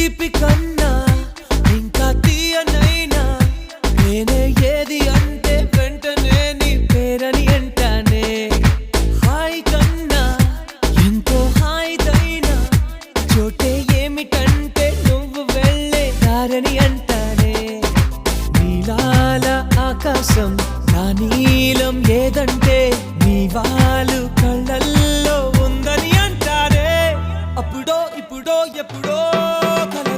తీపి కన్నా ఇంకా తీయనైనా నేనే ఏది అంటే వెంటనే పేరని అంటానే. హాయ్ కన్నా ఎంతో హాయిదైనా చోటే ఏమిటంటే నువ్వు వెళ్ళే దారని అంటానే. నీలాల ఆకాశం నా నీలం ఏదంటే ఎప్పుడో ఎప్పుడో కల